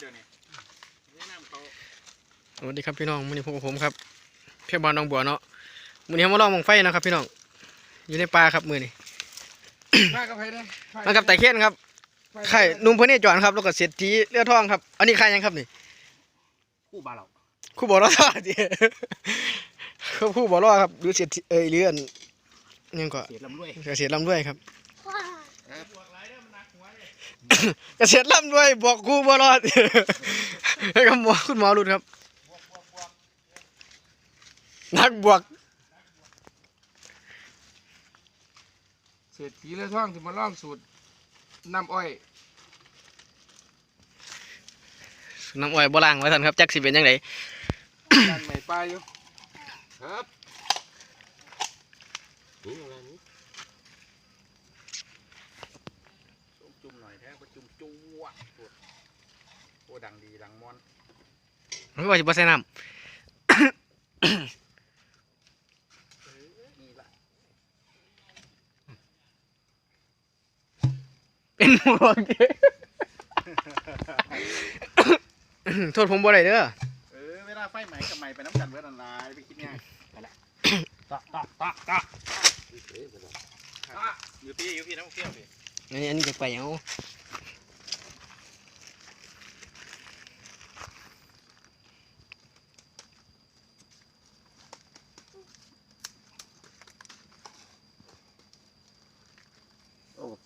เดี๋ยวนี้นี่น้ำเขาสวัสดีครับพี่น้องมื้อนี้พบกับผมครับ เพียบานน้องบัวเนาะมื้อนี้เรามาลองมองไฟเนาะครับ พี่น้อง อยู่ในป่าครับมื้อนี้มากับใครนะมากับไต่เคียนครับ ไข่หนุ่มพระเนจรครับ แล้วก็เศรษฐีเลือดทองครับ อันนี้ใครยังครับนี่ คู่บาเราคู่บ่อรอดจีเขาคู่บ่อรอดครับหรือเศรษฐีเอ้ยเรือนยังก็เสียลำด้วยเกษตรลำด้วยครับ เกษตรลำด้วยบอกคู่บ่รอดให้กับหมอคุณหมอรุดครับ นักบวกเศรษฐีและท่องที่มาล่องสูตรน้ำอ้อยน้ำอ้อยบ่ล่างไว้ท่านครับจักสิเป็นยังไงด้านใหม่ปลาอยู่ครับนี่อะไรนี่จุ่มๆหน่อยแท้ก็จุ่มจั่ วโอ้โอ้ดังดีดังมอนไม่ว่าจะบ่ใส่น้เออนี่ละำเป็นหมวกเด้โทษผมบ่ได้เด้อ เออเวลาไฟไหม้กับไหม้ไปน้ำกันเวลาลายไปคิดง่ายไปละตะตะตะตะตะอยู่พี่อยู่พี่น้ำเที่ยวพี่อันนี้อันนี้จะไปเอา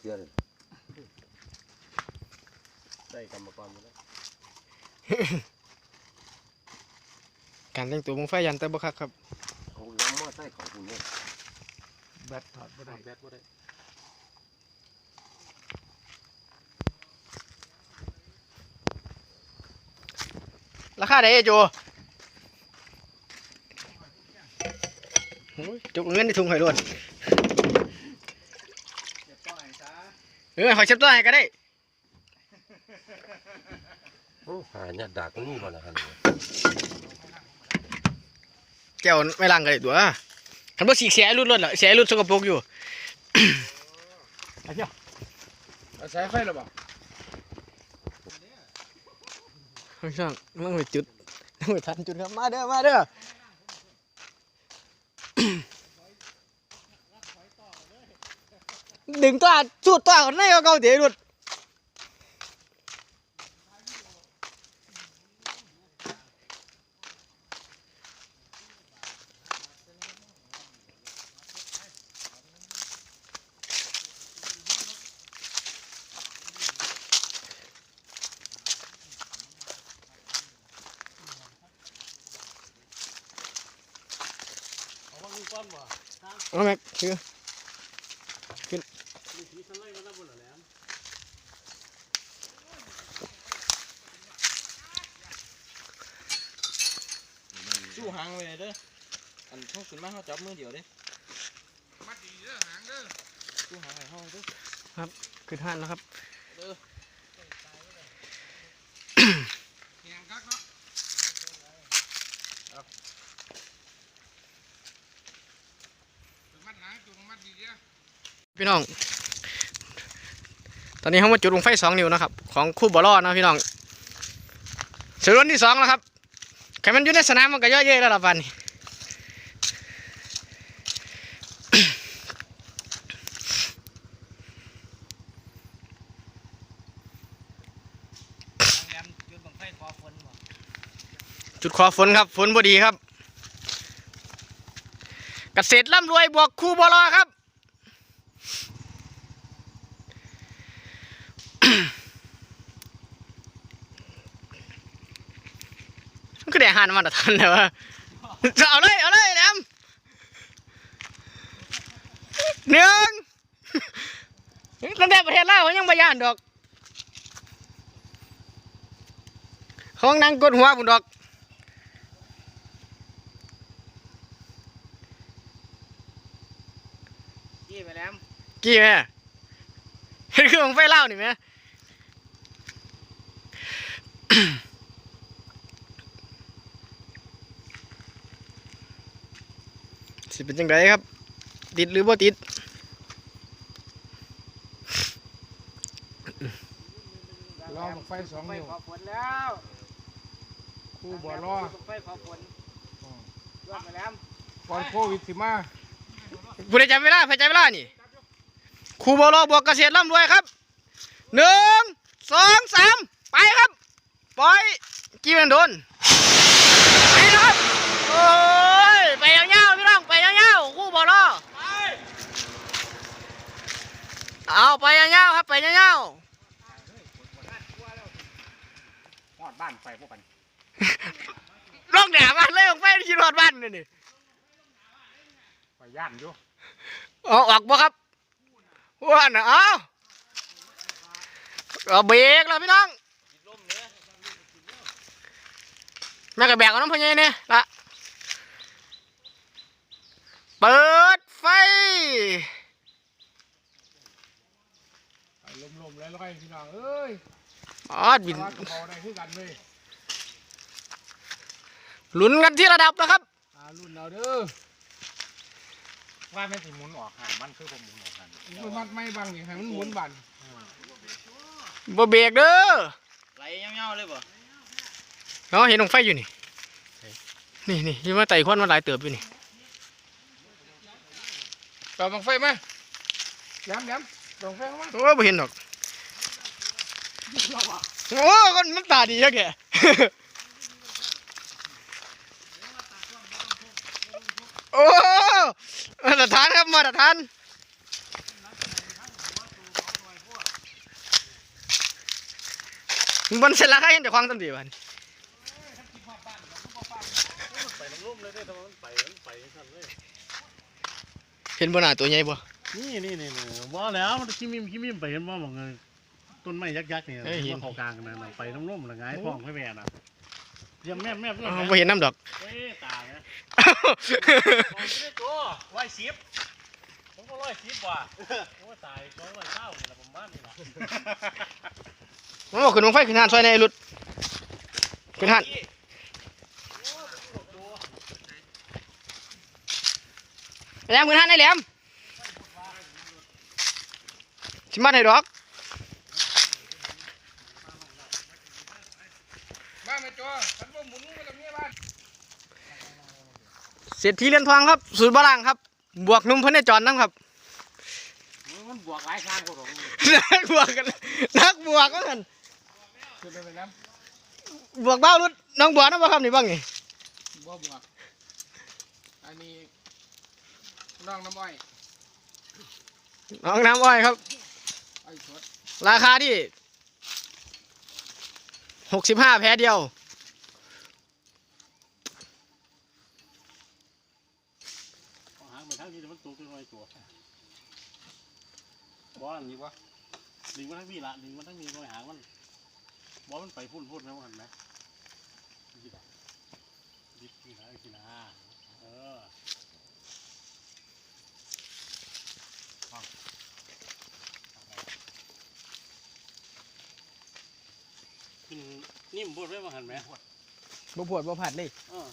โอ้เสียเลยได้กรรมกรมาแล้วการแต่งตัวมงไฟยันแต่บ่คักครับเขาล้ำมาใส่ของคุณเนี่ยแบตถอดบ่ได้แบตบ่ได้ราคาไดโจโอ้ยจกเงินในถุงหอยรวน เดี๋ยวปล่อยซะ เออหอยเช็ดตัวให้ก็ได้โอ้หาเนี่ยดากมันนี่บ่นะฮะแก้วไม่ล้างก็ได้ตัวคันบ่สีกเสียไอ้รุ่นรถล่ะเสียไอ้รุ่นสกปรกอยู่เอาสายไฟหรือเปล่าข้างช่างมันไปจุดมันไปทันจุดครับมาเด้อมาเด้อ ดึงตัวสูดตัวคนในก็เก่าเดี๋ยวรุดเอาแม็กคือ สู้หางไว้เลยเด้อ อันเขาขึ้นมาเขาจับมือเดียวเด้มัดดีเด้อหางเด้อสู้หางให้เขาเด้อคือท่านแล้วครับแหงคักเนาะมัดหางจุงมัดดีเด้อพี่น้อง ตอนนี้เขามาจุดลงไฟสองนิ้วนะครับ ของคู่บอลลอดนะพี่น้องสือรุ่นที่สองแล้วครับใครมันอยู่ในสนามมันก็เยอะแยะแล้วล่ะปันจุดขอฝนครับ ฝนบดีครับเกษตรร่ำรวยบวกคู่บอลลอครับ ก็ได้อาหารมาตรฐานเลยวะจะเอาเลยเอาเลยแหลมหนึ่งตั้งแต่ประเทศลาวเขายังไม่ย่านดอกเขานั่งกดหัวผมดอกยี่ไปแล้วกี่แม่เห็นเครื่องไฟเล่าวนี่ไหม เป็นจังไดครับ ติดหรือบ่ติด ลองไฟสองไปนิ้วขอฝนแล้วคู่บ่รอไปขอฝนรวดมาแล้วก่อนโควิดสิมาผู้ใดจำเวลาใครจำเวลานี่ครูบอลอบวกเกษตรร่ำรวยครับหนึ่งสองสามไปครับ ปล่อยกี่มันโดนไปนะครับโอ้ยไปยาวๆพี่น้องไปยาวๆครูบอลอ เอาไปยาวๆครับไปยาวหอดบ้านไฟพวกกันๆลงแดดมาเลยลงไปที่รอดบ้านนี่นี่ไฟย่านอยู่เอาออกบ่ครับว่าน่ะเอาเอาเบรกแล้วพี่น้องแม่กระแบกเอาน้ำพะเยเนี่ยละเปิดไฟ ไปลมๆแล้วไล่พี่น้องเอ้ยอ๋อบินว่ากระเป๋าได้คือกันเลยลุ้นกันที่ระดับนะครับ อ่ารุ่นเอาเด้อว่าไม่สิหมุนออกห่างมันคือผมหมุนออกกันมันมัดไม่บังนี่ให้มันหมุนบันบ่เบรกเด้อไหลเงาๆเลยบ่เนาะเห็นดวงไฟอยู่นี่ นี่นี่อยี่มาไต่ควันมาหลายเติบอยู่นี่ต่อบังไฟไหมแหลมแหลมต่อบังไฟเข้ามาโอ้บ่เห็นหรอก โอ้คนมันตาดีแค่แกโอ้มาตรฐานครับมาตรฐานบนเสร็จแล้วใครเห็นแต่ควางตันดีวันไปน้มเลยเด้อทำไมมันเห็นบนหน้าตัวใหญ่บ่นี่นี่นี่นี่ว่าแล้วมันขี้มิมขี้มิมไปเห็นว่าหมองเงิน ต้นไม้ยักษ์ยักษ์นี่มันเข้ากลางกันนะไปน้ำร่มละไงพ่องไม่แม่น่ะเยี่ยมแม่แม่เพื่อนอ้าวแม่บ่เห็นน้ำดอกเฮ้ยตาเนี่ยผมไม่ได้ตัวร้อยสิบผมก็ร้อยสิบว่ะผมว่าตายสองร้อยเก้านี่แหละผมบ้านนี่แหละมันบอกขึ้นลงไฟขึ้นหานซอยในรุดขึ้นหานแหลมขึ้นหานในแหลมชิมาให้ดอก มาไม่จอฉันว่าหมุนมันกับ เศรษฐีเหรียญทองครับสูตรบาลังครับ บวกนุ่มพเนจรน้ำครับมันบวกหลายข้างพวกผมนักบวกกันนักบวกก็กันบวกเบ้ารุดน้องบวกน้ำบ่ครับนี่บ้างนี่บ่บวกอันนี้น้องน้ำอ้อยน้องน้ำอ้อยครับราคาที่ หกสิบห้าแพ้เดียว หางไปทางนี้แต่มันตัวเป็นร้อยตัวบอลนี่วะดึงมาทั้งนี้ละดึงมาทั้งนี้ร้อยหางมันบอลมันไปพุ่นพุ่นนะมันนะดิบดิบที่ไหนที่ไหนเออ ขึ้น นิ่มบดไว้มาหันไหมบ่ปวดบ่ผัดเลยเออ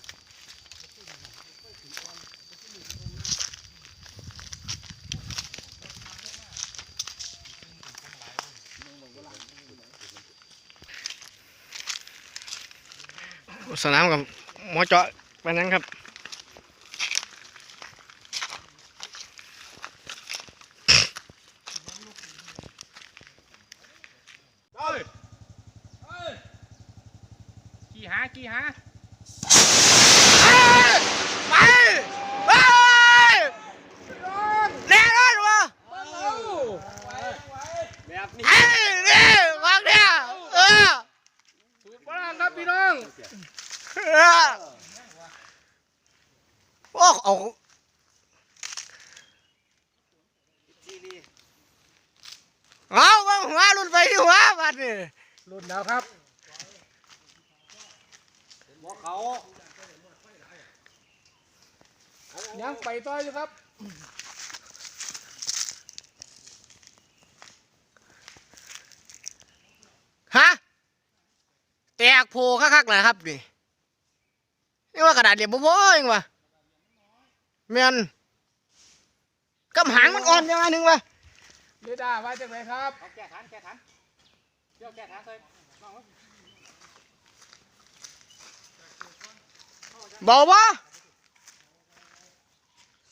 สนามกับหมอเจาะไปนั้นครับ กี่หากี่หา ไปไปแน่นอนวะ แบบนี้ ไอ้นี่วางเนี่ยเออ สูตรบ้านครับพี่น้อง เออโอ้ เอาเอาว่าหัวรุ่นไปที่หัวบัดนี่รุ่นแล้วครับบอกเขายังไปต่ออยู่ครับฮะแตกโพคักๆเลยครับนี่นี่ว่ากระดาษเดียบบ่พอเองวะ แม่นกำหางมันอ่อนยังไงหนึ่งวะเรดาร์ว่าจากไหนครับเอาแก้ฐานแก้ฐานเที่ยวแก้ฐานเลยเบาปะ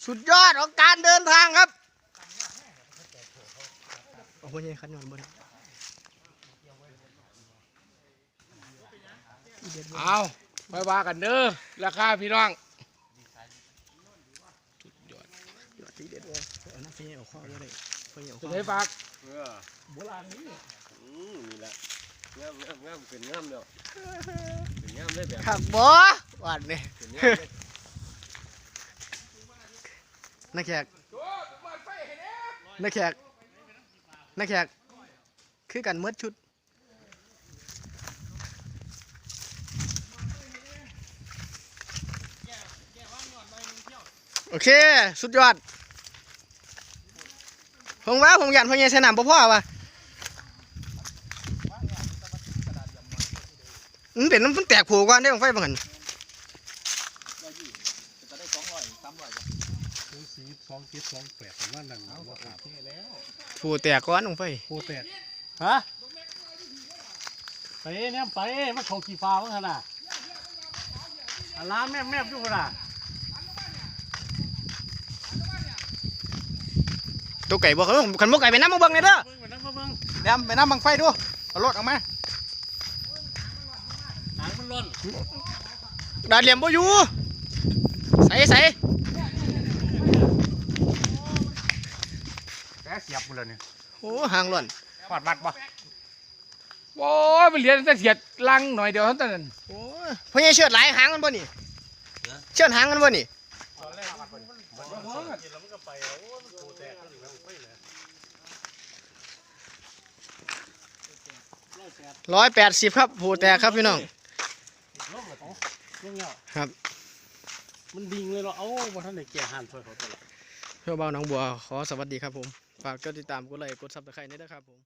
สุดยอดของการเดินทางครับโอ้โหยังขันนอนบนเอาไปว่ากันเด้อราคาพี่น้อง ยอดที่เด็ด เลยเอาน้ำเฟี้ยวข้อไว้เลยเฟี้ยวจะข้อได้ฝากเออโบราณนี่อืมนี่แหละงามงามงามเป็นงามแล้วเป็นงามได้แบบขักบ่วันนี้เป็นงามเลยนักแขกนักแขกนักแขกคือกันเมื่อชุดโอเค สุดยอด ผมว่าผมอยากพยายสนามพ่อๆว่ะมันเป็นน้ำมันแตกผูกก่อนได้ของไฟบางหันสีสองเจ็ดสองแปดผมว่านั่งว่าครับผูแตกก่อนของไฟโคแตกฮะไปเนี่ยไปมันเขาขี่ฟ้ามั้งขนาดอันน้ำแม่แม่ยู่ขนาด ตัวไก่บ่เขาขันบ่ไก่ไปน้ำมาเบิ่งเลยเด้อเบิ่งไปนั่งมาเบิ่งเดี๋ยวไปน้ำบังไฟดูเอารถออกมาหางมันร่อนดาดเหลี่ยมบ่อยู่ใส่ใส่แกเสียบกูเลยเนี่ยโอ้หางหล่นหอดวัดบ่โอ้ยไปเรียนแต่เสียดลังหน่อยเดียวเท่านั้นโอ้ยพ่อใหญ่เชือดหลายหางกันบ่นี่เชือดหางกันบ่นี่ กินแล้วมันก็ไปโอ้มันโคแตกก็ถึงแล้วไปเลยร้อยแปดสิบครับผูแตกครับพี่น้องลบเลยเขาเรื่องเงี้ยครับ มันดิ่งเลยเนาเอ้าบ่ทันได้แก่หันช่วยเขาตลอดเพื่อเบาหนองบัวขอสวัสดีครับผม ฝากกดติดตามกดไลค์กดซับสไครต์ด้วยนะครับผม